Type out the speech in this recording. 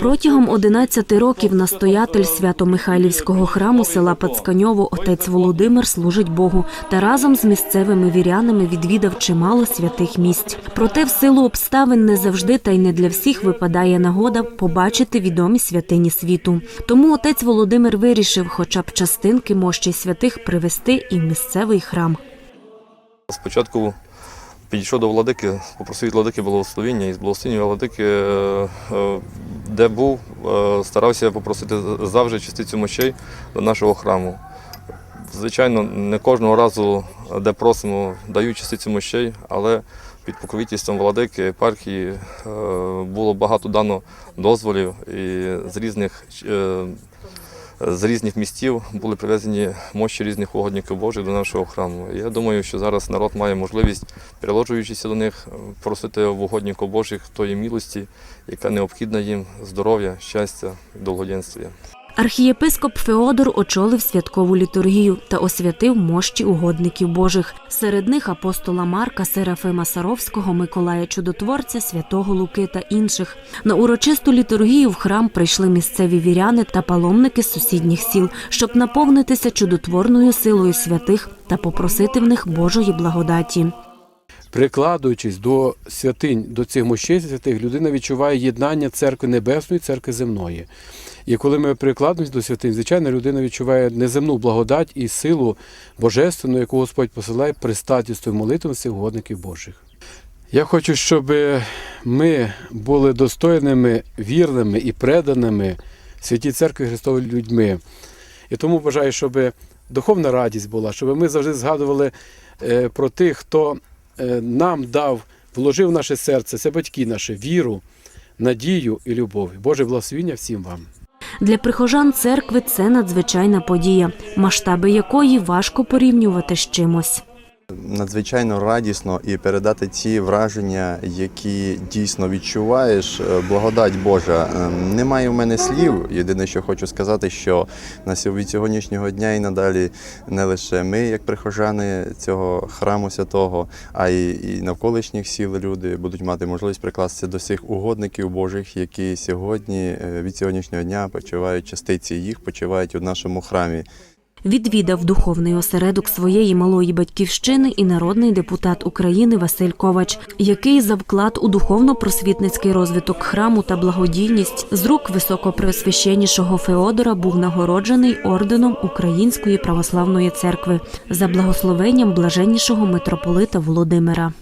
Протягом 11 років настоятель Свято-Михайлівського храму села Пацканьово отець Володимир служить Богу та разом з місцевими вірянами відвідав чимало святих місць. Проте в силу обставин не завжди та й не для всіх випадає нагода побачити відомі святині світу. Тому отець Володимир вирішив хоча б частинки мощей святих привезти і в місцевий храм. Спочатку підійшов до владики, попросив від владики благословення, і з благословення владики, е, е, де був, е, старався попросити завжди частицю мощей до нашого храму. Звичайно, не кожного разу, де просимо, дають частицю мощей, але під покровительством владики, єпархії е, було багато дано дозволів і з різних з різних містів були привезені мощі різних угодників Божих до нашого храму. Я думаю, що зараз народ має можливість, приложуючися до них, просити в угодників Божих тої милості, яка необхідна їм здоров'я, щастя, довгоденствия. Архієпископ Феодор очолив святкову літургію та освятив мощі угодників Божих. Серед них апостола Марка, Серафима Саровського, Миколая Чудотворця, святого Луки та інших. На урочисту літургію в храм прийшли місцеві віряни та паломники з сусідніх сіл, щоб наповнитися чудотворною силою святих та попросити в них Божої благодаті. Прикладуючись до святинь, до цих мощей святих, людина відчуває єднання церкви небесної, церкви земної. І коли ми прикладуємось до святинь, звичайно, людина відчуває неземну благодать і силу божественну, яку Господь посилає при статістю молитвам всіх угодників Божих. Я хочу, щоб ми були достойними, вірними і преданими святій церкві Христової людьми. І тому бажаю, щоб духовна радість була, щоб ми завжди згадували е, про тих, хто нам дав, вложив в наше серце, це батьки наші, віру, надію і любов. Боже благословіння всім вам. Для прихожан церкви це надзвичайна подія, масштаби якої важко порівнювати з чимось. Надзвичайно радісно і передати ці враження, які дійсно відчуваєш. Е, Благодать Божа. Е, Немає в мене слів. Єдине, що хочу сказати, що на від сьогоднішнього дня і надалі не лише ми, як прихожани цього храму святого, а й і навколишніх сіл люди будуть мати можливість прикластися до всіх угодників Божих, які сьогодні е, від сьогоднішнього дня почувають частиці їх, почувають у нашому храмі. Відвідав духовний осередок своєї малої батьківщини і народний депутат України Василь Ковач, який за вклад у духовно-просвітницький розвиток храму та благодійність з рук високопреосвященнішого Феодора був нагороджений орденом Української православної церкви за благословенням блаженнішого митрополита Володимира.